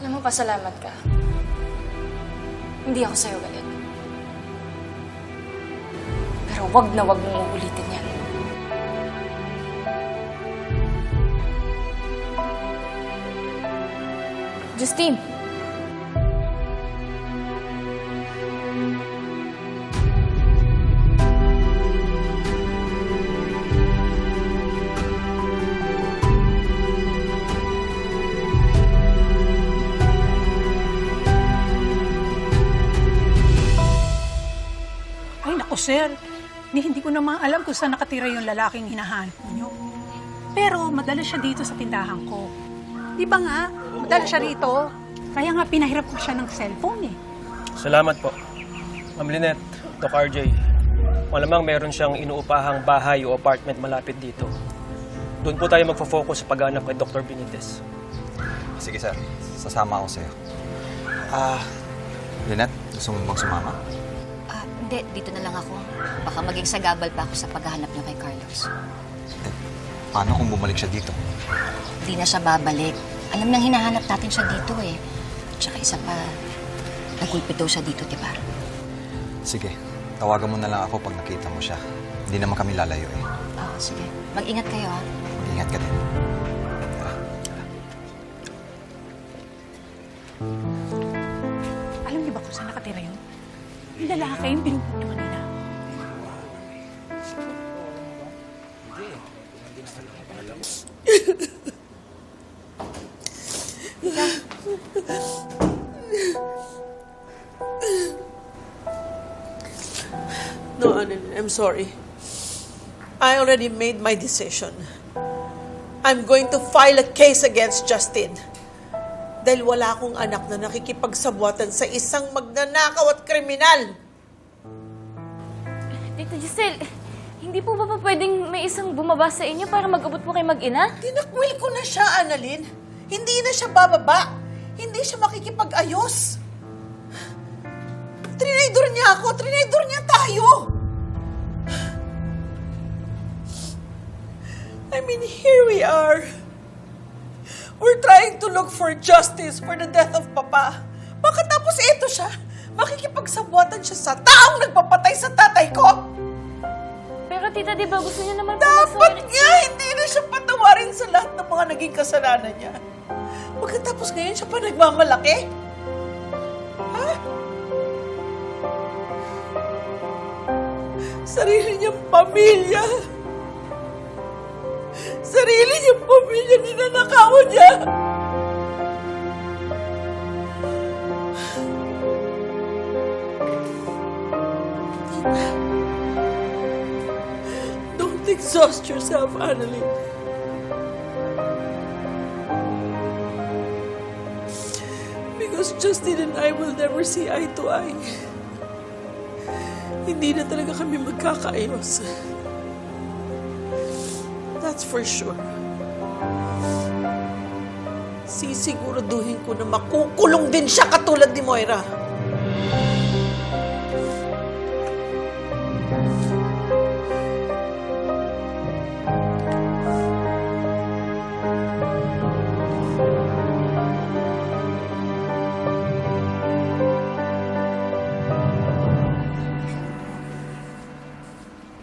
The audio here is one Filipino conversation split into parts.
Alam mo, pasalamat ka. Hindi ako sa'yo galit. Pero wag na wag mong uulitin yan. Justine! Sir. Ni, hindi ko naman alam kung saan nakatira yung lalaking hinahanap niyo. Pero madala siya dito sa tindahan ko. Di ba nga? Madala siya rito. Kaya nga pinahirap ko siya ng cellphone eh. Salamat po. Ma'am Lynette, Doc RJ. Malamang meron siyang inuupahang bahay o apartment malapit dito. Doon po tayo magfo-focus sa paghanap kay Dr. Benitez. Sige, sir. Sasama ako sa'yo. Ah, Lynette, gusto mo bang sumama? Hindi. Dito na lang ako. Baka maging sagabal pa ako sa paghahanap niyo kay Carlos. Paano kung bumalik siya dito? Hindi na siya babalik. Alam nang hinahanap natin siya dito eh. Tsaka isa pa, nagulpit daw siya dito, di ba? Sige, tawagan mo na lang ako pag nakita mo siya. Hindi naman kami lalayo eh. Oo, sige. Mag-ingat kayo ha. Mag-ingat ka din. Yung lalaki yung binugbog niyo kanina. No, Annalyn, I'm sorry. I already made my decision. I'm going to file a case against Justin. Dahil wala akong anak na nakikipagsabuatan sa isang magnanakaw at kriminal. Tita Giselle, hindi po ba pa pwedeng may isang bumaba sa inyo para mag-abot po kay mag-ina? Tinakwil ko na siya, Annalyn. Hindi na siya bababa. Hindi siya makikipag-ayos. Trinaydor niya ako. Trinaydor niya tayo. I mean, here we are. We're trying to look for justice for the death of Papa. Pagkatapos ito siya, makikipagsabuatan siya sa taong nagpapatay sa tatay ko. Pero tita, di ba gusto niyo naman Dapat mag-sorry? nga hindi na siya patawarin sa lahat ng mga naging kasalanan niya. Pagkatapos ngayon siya pa nagmamalaki? Ha? Sarili niyang pamilya. Sarili niyang exhaust yourself, Annalyn. Because Justin and I will never see eye to eye. Hindi na talaga kami magkakaayos. That's for sure. Sisiguraduhin ko na makukulong din siya katulad ni Moira.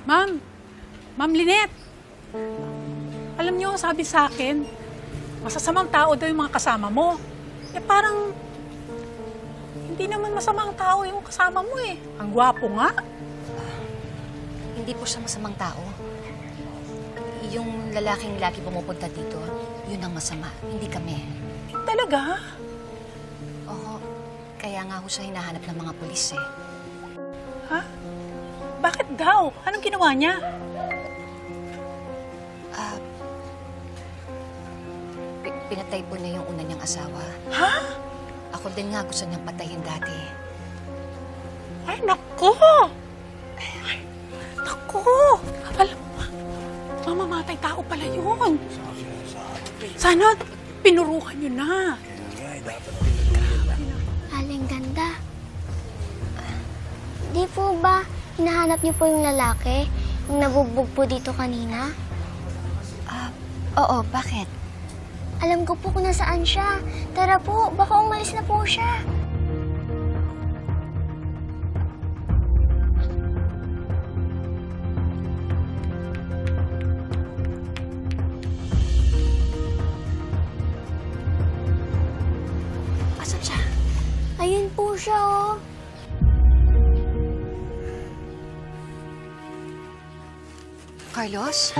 Ma'am, Ma'am Lynette. Alam niyo, sabi sa akin, masasamang tao daw yung mga kasama mo. Eh parang, hindi naman masamang tao yung kasama mo eh. Ang gwapo nga. Hindi po siya masamang tao. Yung lalaking lagi pumupunta dito, yun ang masama. Hindi kami. Eh, talaga? Oo. Kaya nga ho siya hinahanap ng mga pulis eh. Ha? Bakit daw? Anong ginawa niya? Ah, pi- pinatay po niya yung una niyang asawa. Ha? Ako din nga gusto niyang patayin dati. Ay, nako! Ay, nako! Alam mo, mamamatay tao pala yun. Sana pinuruhan niyo na. Aling ganda. Di po ba hinahanap niyo po yung lalaki? Yung nabugbog po dito kanina? Ah, oo, bakit? Alam ko po kung nasaan siya. Tara po, baka umalis na po siya. Carlos?